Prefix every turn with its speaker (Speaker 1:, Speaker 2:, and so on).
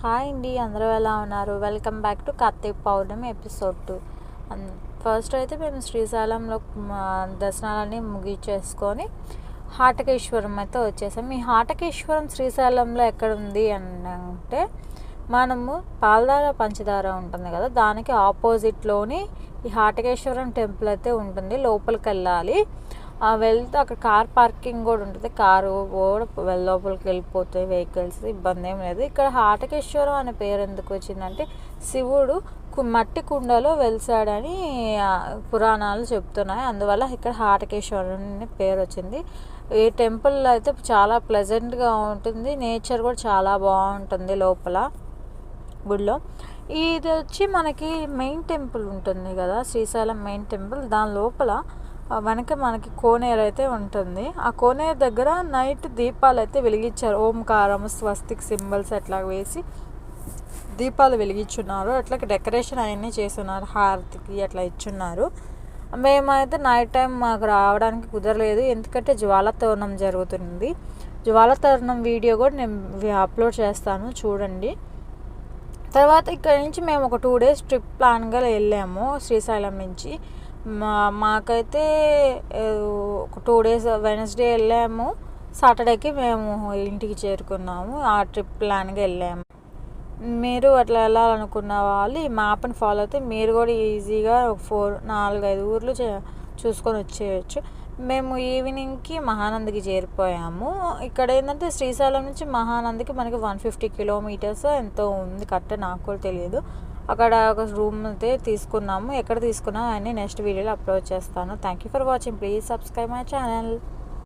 Speaker 1: Hi అండి అందరూ ఎలా ఉన్నారు? Welcome back to Karthik Pournami episode two first అయితే మేము శ్రీశైలంలో మా దర్శనాలన్నీ ముగించేసుకొని హాటకేశ్వరం అయితే వచ్చేసాం. ఈ హాటకేశ్వరం శ్రీశైలంలో ఎక్కడ ఉంది అని అంటే మనము పాలధార పంచదార ఉంటుంది కదా దానికి ఆపోజిట్లోని ఈ హాటకేశ్వరం టెంపుల్ అయితే ఉంటుంది లోపలికి వెళ్ళాలి. వెళ్తే అక్కడ కార్ పార్కింగ్ కూడా ఉంటుంది. కారు కూడా లోపలికి వెళ్ళిపోతాయి వెహికల్స్ ఇబ్బంది ఏం లేదు. ఇక్కడ హాటకేశ్వరం అనే పేరు ఎందుకు వచ్చిందంటే శివుడు మట్టి కుండలో వెలిసాడని పురాణాలు చెప్తున్నాయి. అందువల్ల ఇక్కడ హాటకేశ్వరం అనే పేరు వచ్చింది. ఈ టెంపుల్ అయితే చాలా ప్లెజెంట్గా ఉంటుంది. నేచర్ కూడా చాలా బాగుంటుంది లోపల గుడిలో. ఇది వచ్చి మనకి మెయిన్ టెంపుల్ ఉంటుంది కదా శ్రీశైలం మెయిన్ టెంపుల్ దాని లోపల వెనక మనకి కోనేరు అయితే ఉంటుంది. ఆ కోనేరు దగ్గర నైట్ దీపాలు అయితే వెలిగించారు. ఓంకారం స్వస్తిక్ సింబల్స్ అట్లా వేసి దీపాలు వెలిగించున్నారు. అట్లా డెకరేషన్ అవన్నీ చేస్తున్నారు. హారతికి అట్లా ఇచ్చున్నారు. మేమైతే నైట్ టైం మాకు రావడానికి కుదరలేదు. ఎందుకంటే జ్వాలతోరణం జరుగుతుంది. జ్వాలతోరణం వీడియో కూడా నేను అప్లోడ్ చేస్తాను. చూడండి. తర్వాత ఇక్కడ నుంచి మేము ఒక టూ డేస్ ట్రిప్ ప్లాన్గా వెళ్ళాము శ్రీశైలం నుంచి. మా మాకైతే ఒక టూ డేస్ వెనస్డే వెళ్ళాము. సాటర్డేకి మేము ఇంటికి చేరుకున్నాము. ఆ ట్రిప్ ప్లాన్గా వెళ్ళాము. మీరు అట్లా వెళ్ళాలనుకున్న వాళ్ళు ఈ మ్యాప్ని ఫాలో అయితే మీరు కూడా ఈజీగా ఒక ఫోర్ నాలుగైదు ఊర్లు చే- చూసుకొని వచ్చేయచ్చు. మేము ఈవినింగ్కి మహానందికి చేరిపోయాము. ఇక్కడ ఏంటంటే శ్రీశైలం నుంచి మహానందికి మనకి వన్ ఫిఫ్టీ కిలోమీటర్స్ ఎంతో ఉంది. కరెక్ట్ నాకు కూడా తెలియదు. అక్కడ ఒక రూమ్ అయితే తీసుకున్నాము. ఎక్కడ తీసుకున్నాము అని నెక్స్ట్ వీడియోలో అప్లోడ్ చేస్తాను. Thank you for watching please subscribe my channel